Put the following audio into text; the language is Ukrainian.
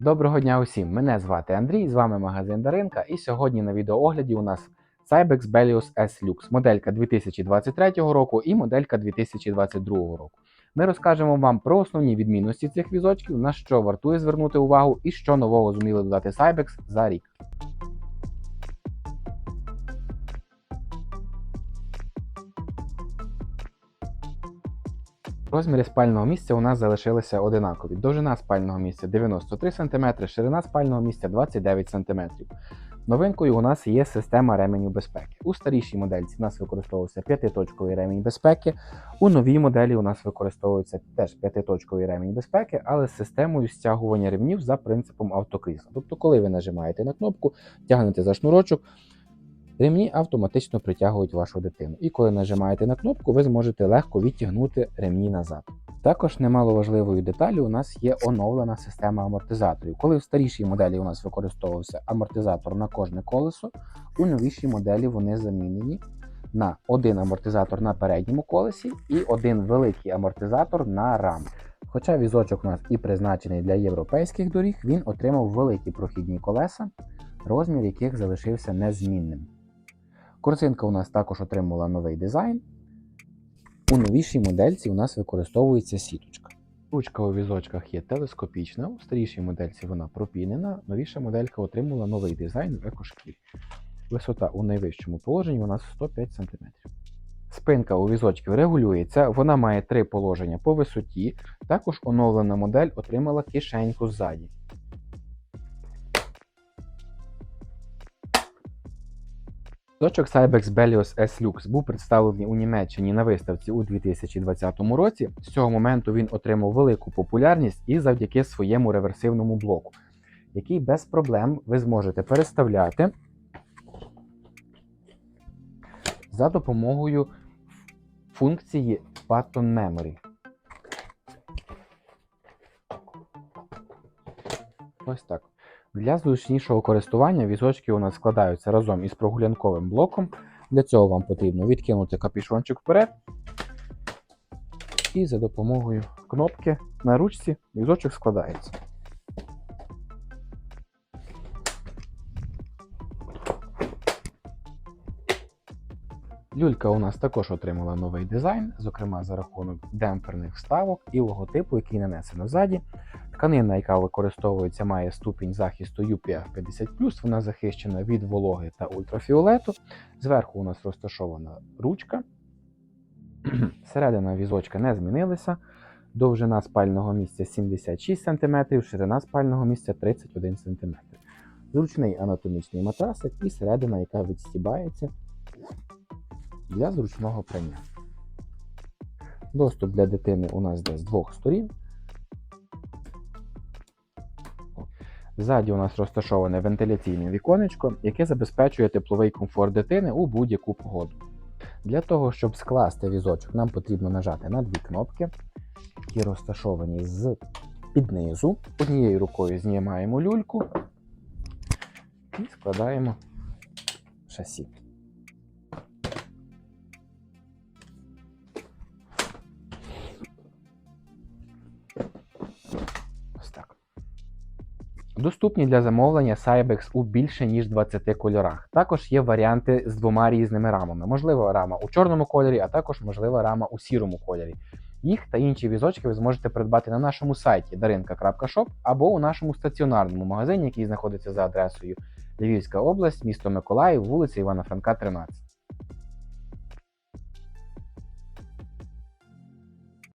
Доброго дня усім! Мене звати Андрій, з вами магазин Даринка, і сьогодні на відеоогляді у нас Cybex Belius S Lux, моделька 2023 року і моделька 2022 року. Ми розкажемо вам про основні відмінності цих візочків, на що вартує звернути увагу і що нового зуміли додати Cybex за рік. Розміри спального місця у нас залишилися одинакові. Довжина спального місця 93 см, ширина спального місця 29 см. Новинкою у нас є система ременів безпеки. У старішій модельці у нас використовувався п'ятиточковий ремінь безпеки. У новій моделі у нас використовується теж п'ятиточковий ремінь безпеки, але з системою стягування ремнів за принципом автокрісла. Тобто, коли ви нажимаєте на кнопку, тягнете за шнурочок, Ремні автоматично притягують вашу дитину. І коли нажимаєте на кнопку, ви зможете легко відтягнути ремні назад. Також немало важливою деталю у нас є оновлена система амортизаторів. Коли в старішій моделі у нас використовувався амортизатор на кожне колесо, у новішій моделі вони замінені на один амортизатор на передньому колесі і один великий амортизатор на рамі. Хоча візочок у нас і призначений для європейських доріг, він отримав великі прохідні колеса, розмір яких залишився незмінним. Корзинка у нас також отримала новий дизайн. У новішій модельці у нас використовується сіточка. Ручка у візочках є телескопічна, у старішій модельці вона пропінена, новіша моделька отримала новий дизайн в екошкірі. Висота у найвищому положенні у нас 105 см. Спинка у візочків регулюється, вона має три положення по висоті. Також оновлена модель отримала кишеньку ззаді. Точок Cybex Belios S Lux був представлений у Німеччині на виставці у 2020 році. З цього моменту він отримав велику популярність і завдяки своєму реверсивному блоку, який без проблем ви зможете переставляти за допомогою функції Button Memory. Ось так. Для зручнішого користування візочки у нас складаються разом із прогулянковим блоком. Для цього вам потрібно відкинути капішончик вперед. І за допомогою кнопки на ручці візочок складається. Люлька у нас також отримала новий дизайн, зокрема за рахунок демпферних вставок і логотипу, який нанесено ззаді. Тканина, яка використовується, має ступінь захисту UPF 50 вона захищена від вологи та ультрафіолету. Зверху у нас розташована ручка. Середина візочка не змінилася. Довжина спального місця 76 см, ширина спального місця 31 см. Зручний анатомічний матрасик і середина, яка відстібається для зручного прання. Доступ для дитини у нас йде з двох сторін. Ззаді у нас розташоване вентиляційне віконечко, яке забезпечує тепловий комфорт дитини у будь-яку погоду. Для того, щоб скласти візочок, нам потрібно нажати на дві кнопки, які розташовані з під низу. Однією рукою знімаємо люльку і складаємо шасі. Доступні для замовлення Cybex у більше ніж 20 кольорах. Також є варіанти з двома різними рамами. Можливо, рама у чорному кольорі, а також можлива рама у сірому кольорі. Їх та інші візочки ви зможете придбати на нашому сайті darinka.shop або у нашому стаціонарному магазині, який знаходиться за адресою Львівська область, місто Миколаїв, вулиця Івана Франка, 13.